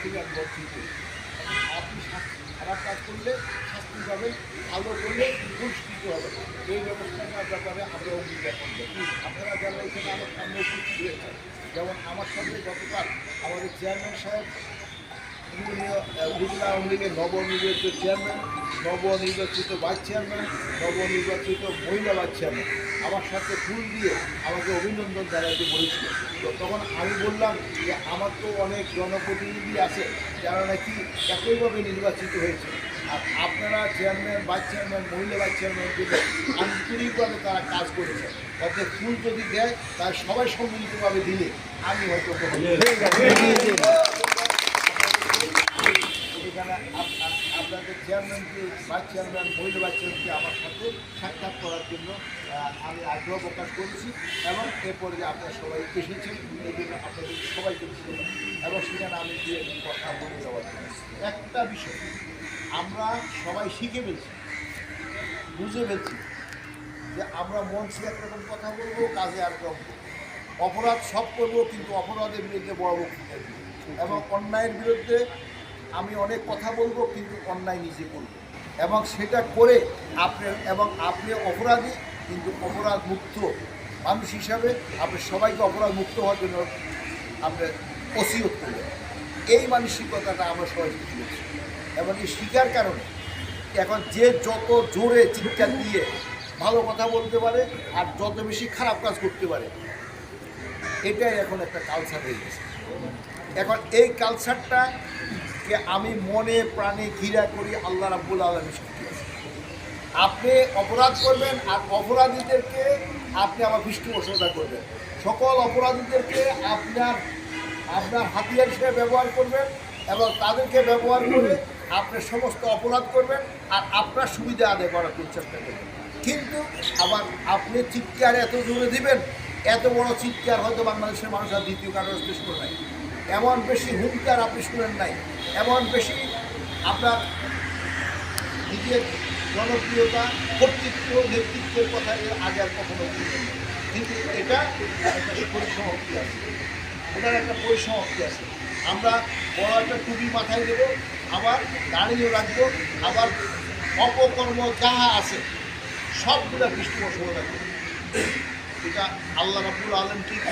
আপনি খারাপ কাজ করলে শাস্তি পাবেন, ভালো করলে পুরস্কৃত হবে। এই ব্যবস্থাটার ব্যাপারে আমরা অঙ্গীকার করব। আপনারা যারা এখানে আমার সামনে উপস্থিত হয়েছেন যেমন আমার সাথে গতকাল আমাদের চেয়ারম্যান সাহেব উপজেলা আওয়ামী লীগের নবনির্বাচিত চেয়ারম্যান নবনির্বাচিত ভাইস চেয়ারম্যান নবনির্বাচিত মহিলা ভাইস চেয়ারম্যান আমার সাথে ফুল দিয়ে আমাকে অভিনন্দন জানাতে বলেছিল। তো তখন আমি বললাম যে আমার তো অনেক জনপ্রতিনিধি আছে যারা নাকি একইভাবে নির্বাচিত হয়েছে। আর আপনারা চেয়ারম্যান ভাইস চেয়ারম্যান মহিলা ভাইস চেয়ারম্যান জন্য আন্তরিকভাবে তারা কাজ করেছে অর্থাৎ ফুল যদি দেয় তার সবাই সম্মিলিতভাবে দিলে আমি হয়তো আপ- আপনাদের চেয়ারম্যানকে ভাইস চেয়ারম্যান মহিলা ভাইস চেয়ারম্যানকে আমার সাথে সাক্ষাৎ করার জন্য আমি আগ্রহ প্রকাশ করেছি এবং এরপরে যে আপনারা সবাই এসেছেন এই জন্য আপনাদের সবাইকে এবং সেখানে আমি দিয়ে কথা বলে জন্য। একটা বিষয়, আমরা সবাই শিখে ফেলছি, বুঝে ফেলছি যে আমরা মঞ্চে একরকম কথা বলব, কাজে একরকম। অপরাধ সব করব, কিন্তু অপরাধের বিরুদ্ধে বড় বক্তৃতা এবং অন্যায়ের বিরুদ্ধে আমি অনেক কথা বলব, কিন্তু অন্যায় নিজে করব। এবং সেটা করে আপনি এবং আপনি অপরাধী, কিন্তু অপরাধ মুক্ত মানুষ হিসাবে আপনি সবাইকে অপরাধ মুক্ত হওয়ার জন্য আপনি ওসিয়ত করবেন। এই মানসিকতাটা আমরা সবাই শিখেছি এবং এই শিকার কারণে এখন যে যত জোরে চিৎকার দিয়ে ভালো কথা বলতে পারে, আর যত বেশি খারাপ কাজ করতে পারে, এটাই এখন একটা কালচার হয়ে গেছে। এখন এই কালচারটাকে আমি মনে প্রাণে ঘিরা করি, আল্লাহ রাব্বুল আলমী শিখিয়েছি আপনি অপরাধ করবেন আর অপরাধীদেরকে আপনি আমার পৃষ্ঠপোষকতা করবেন। সকল অপরাধীদেরকে আপনার আপনার হাতিয়ার হিসেবে ব্যবহার করবেন এবং তাদেরকে ব্যবহার করে আপনি সমস্ত অপরাধ করবেন আর আপনার সুবিধা আদায় করার চেষ্টা করবেন। কিন্তু আবার আপনি চিৎকার এত জোরে দিবেন, এত বড় চিৎকার হয়তো বাংলাদেশের মানুষ আর দ্বিতীয় কারোর চেষ্টা করে নাই। এমন বেশি হুঙ্কার আপনি শুনেন নাই। এমন বেশি আপনার নিজের জনপ্রিয়তা, কর্তৃত্ব, নেতৃত্বের কথা এর আগে আর কখনো কিন্তু এটা একটা পরিসমাপ্তি আছে। এটার একটা পরিসমাপ্তি আছে। আমরা বড় একটা টুপি মাথায় দেবো, আবার দাঁড়িয়ে রাখব, আবার অপকর্ম যাহা আছে, সবগুলা পৃষ্ঠপোষকতা করব। এটা আল্লাহ রাবুল আলম ঠিক